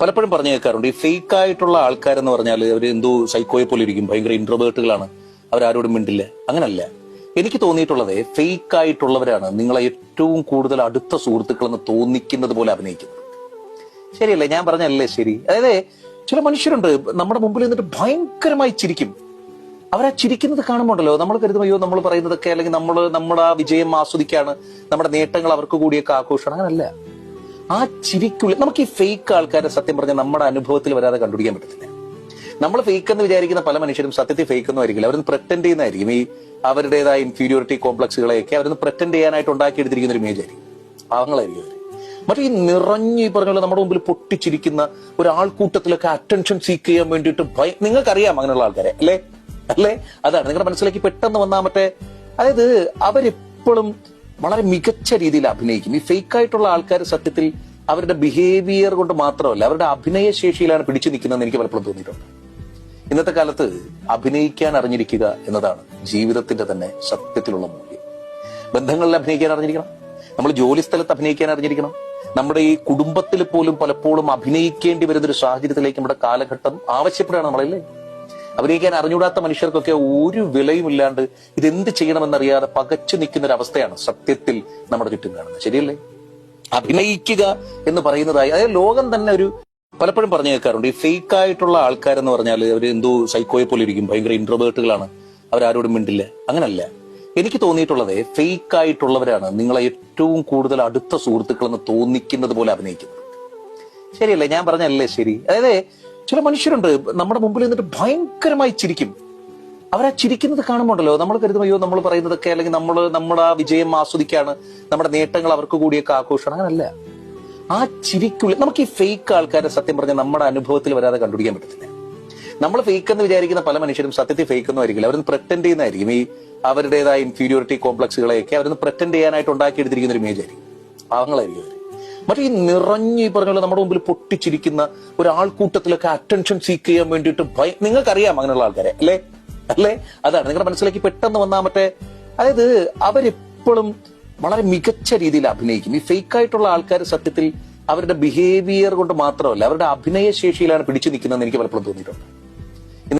പലപ്പോഴും പറഞ്ഞു കേൾക്കാറുണ്ട്. ഈ ഫേക്ക് ആയിട്ടുള്ള ആൾക്കാരെന്ന് പറഞ്ഞാൽ അവർ എന്തോ സൈക്കോയെ പോലെ ഇരിക്കും. ഭയങ്കര ഇൻട്രോവേർട്ടുകളാണ് അവരാരോടും മിണ്ടില്ല. അങ്ങനല്ല. എനിക്ക് തോന്നിയിട്ടുള്ളത് ഫേക്ക് ആയിട്ടുള്ളവരാണ് നിങ്ങളെ ഏറ്റവും കൂടുതൽ അടുത്ത സുഹൃത്തുക്കളെന്ന് തോന്നിക്കുന്നത് പോലെ അഭിനയിക്കുന്നത്. ശരിയല്ലേ? ഞാൻ പറഞ്ഞല്ലേ ശരി. അതായത് ചില മനുഷ്യരുണ്ട് നമ്മുടെ മുമ്പിൽ നിന്നിട്ട് ഭയങ്കരമായി ചിരിക്കും. അവരാ ചിരിക്കുന്നത് കാണുമ്പോണ്ടല്ലോ? നമ്മൾ കരുതും അയ്യോ നമ്മൾ പറയുന്നതൊക്കെ അല്ലെങ്കിൽ നമ്മൾ നമ്മുടെ ആ വിജയം ആസ്വദിക്കാണ്. നമ്മുടെ നേട്ടങ്ങൾ അവർക്ക് കൂടിയൊക്കെ ആഘോഷമാണ്. അങ്ങനല്ല. ആ ചിരിക്കുള്ളിൽ നമുക്ക് ഈ ഫേക്ക് ആൾക്കാരെ സത്യം പറഞ്ഞാൽ നമ്മുടെ അനുഭവത്തിൽ വരാതെ കണ്ടുപിടിക്കാൻ പറ്റത്തില്ല. നമ്മൾ ഫേക്ക് എന്ന് വിചാരിക്കുന്ന പല മനുഷ്യരും സത്യത്തിൽ ഫേക്ക് ഒന്നും ആയിരിക്കില്ല. അവരൊന്ന് പ്രറ്റൻഡ് ചെയ്യുന്നതായിരിക്കും. ഈ അവരുടേതായ ഇൻഫീരിയോറിറ്റി കോംപ്ലക്സുകളെയൊക്കെ അവരൊന്ന് പ്രറ്റൻഡ് ചെയ്യാനായിട്ട് ഉണ്ടാക്കിയെടുത്തിരിക്കുന്ന ഒരു ഇമേജ് ആയിരിക്കും. പാവങ്ങളായിരിക്കും അവർ മറ്റേ ഈ നിറഞ്ഞു ഈ പറഞ്ഞ നമ്മുടെ മുമ്പിൽ പൊട്ടിച്ചിരിക്കുന്ന ഒരാൾക്കൂട്ടത്തിലൊക്കെ അറ്റൻഷൻ സീക്ക് ചെയ്യാൻ വേണ്ടിയിട്ട് ഭയം നിങ്ങൾക്കറിയാം അങ്ങനെയുള്ള ആൾക്കാരെ അല്ലേ? അല്ലേ? അതാണ്. നിങ്ങളുടെ മനസ്സിലേക്ക് പെട്ടെന്ന് വന്നാൽ മറ്റേ അതായത് അവരെപ്പോഴും വളരെ മികച്ച രീതിയിൽ അഭിനയിക്കും. ഈ ഫേക്ക് ആയിട്ടുള്ള ആൾക്കാർ സത്യത്തിൽ അവരുടെ ബിഹേവിയർ കൊണ്ട് മാത്രമല്ല അവരുടെ അഭിനയ ശേഷിയിലാണ് പിടിച്ചു നിൽക്കുന്നതെന്ന് എനിക്ക് പലപ്പോഴും തോന്നിയിട്ടുണ്ട്. ഇന്നത്തെ കാലത്ത് അഭിനയിക്കാൻ അറിഞ്ഞിരിക്കുക എന്നതാണ് ജീവിതത്തിന്റെ തന്നെ സത്യത്തിലുള്ള മൂല്യം. ബന്ധങ്ങളിൽ അഭിനയിക്കാൻ അറിഞ്ഞിരിക്കണം. നമ്മൾ ജോലി സ്ഥലത്ത് അഭിനയിക്കാൻ അറിഞ്ഞിരിക്കണം. നമ്മുടെ ഈ കുടുംബത്തിൽ പോലും പലപ്പോഴും അഭിനയിക്കേണ്ടി വരുന്ന ഒരു സാഹചര്യത്തിലേക്ക് നമ്മുടെ കാലഘട്ടം ആവശ്യപ്പെടുകയാണ് നമ്മളല്ലേ? അഭിനയിക്കാൻ അറിഞ്ഞൂടാത്ത മനുഷ്യർക്കൊക്കെ ഒരു വിലയും ഇല്ലാണ്ട് ഇതെന്ത് ചെയ്യണമെന്നറിയാതെ പകച്ചു നിൽക്കുന്ന ഒരു അവസ്ഥയാണ് സത്യത്തിൽ നമ്മുടെ ചുറ്റും കാണുന്നത്. ശരിയല്ലേ? അഭിനയിക്കുക എന്ന് പറയുന്നതായി അതായത് ലോകം തന്നെ ഒരു പലപ്പോഴും പറഞ്ഞു കേൾക്കാറുണ്ട്. ഈ ഫേക്ക് ആയിട്ടുള്ള ആൾക്കാരെന്ന് പറഞ്ഞാൽ അവർ എന്തോ സൈക്കോയെ പോലെ ഇരിക്കും ഭയങ്കര ഇൻട്രോവേർട്ടുകളാണ് അവരാരോടും മിണ്ടില്ല. അങ്ങനല്ല. എനിക്ക് തോന്നിയിട്ടുള്ളത് ഫേക്ക് ആയിട്ടുള്ളവരാണ് നിങ്ങളെ ഏറ്റവും കൂടുതൽ അടുത്ത സുഹൃത്തുക്കളെന്ന് തോന്നിക്കുന്നത് പോലെ അഭിനയിക്കുന്നത്. ശരിയല്ലേ? ഞാൻ പറഞ്ഞല്ലേ ശരി? അതായത് ചില മനുഷ്യരുണ്ട് നമ്മുടെ മുമ്പിൽ നിന്നിട്ട് ഭയങ്കരമായി ചിരിക്കും. അവരാ ചിരിക്കുന്നത് കാണുമ്പോണ്ടല്ലോ നമ്മൾ കരുതും അയ്യോ നമ്മൾ പറയുന്നതൊക്കെ അല്ലെങ്കിൽ നമ്മൾ നമ്മുടെ ആ വിജയം ആസ്വദിക്കാണ് നമ്മുടെ നേട്ടങ്ങൾ അവർക്ക് കൂടിയൊക്കെ ആഘോഷമാണ്. അങ്ങനല്ല. ആ ചിരിക്കുള്ളിൽ നമുക്ക് ഈ ഫേക്ക് ആൾക്കാരെ സത്യം പറഞ്ഞാൽ നമ്മുടെ അനുഭവത്തിൽ വരാതെ കണ്ടുപിടിക്കാൻ പറ്റത്തില്ല. നമ്മൾ ഫേക്ക് എന്ന് വിചാരിക്കുന്ന പല മനുഷ്യരും സത്യത്തിൽ ഫേക്ക് ഒന്നും ആയിരിക്കില്ല. അവരൊന്ന് പ്രറ്റൻഡ് ചെയ്യുന്നതായിരിക്കും. ഈ അവരുടേതായ ഇൻഫീരിയോറിറ്റി കോംപ്ലക്സുകളെയൊക്കെ അവരൊന്ന് പ്രറ്റൻഡ് ചെയ്യാനായിട്ട് ഉണ്ടാക്കിയെടുത്തിരിക്കുന്ന ഒരു ഇമേജ് ആയിരിക്കും. പാവങ്ങളായിരിക്കും മറ്റേ ഈ നിറഞ്ഞ് ഈ പറഞ്ഞ പോലെ നമ്മുടെ മുമ്പിൽ പൊട്ടിച്ചിരിക്കുന്ന ഒരാൾക്കൂട്ടത്തിലൊക്കെ അറ്റൻഷൻ സീക്ക് ചെയ്യാൻ വേണ്ടിയിട്ട് ഭയം നിങ്ങൾക്കറിയാം അങ്ങനെയുള്ള ആൾക്കാരെ അല്ലേ? അല്ലേ? അതാണ്. നിങ്ങളുടെ മനസ്സിലേക്ക് പെട്ടെന്ന് വന്നാൽ മറ്റേ അതായത് അവരെപ്പോഴും വളരെ മികച്ച രീതിയിൽ അഭിനയിക്കും. ഈ ഫേക്ക് ആയിട്ടുള്ള ആൾക്കാർ സത്യത്തിൽ അവരുടെ ബിഹേവിയർ കൊണ്ട് മാത്രമല്ല അവരുടെ അഭിനയ ശേഷിയിലാണ് പിടിച്ചു നിൽക്കുന്നതെന്ന് എനിക്ക് പലപ്പോഴും തോന്നിയിട്ടുണ്ട്.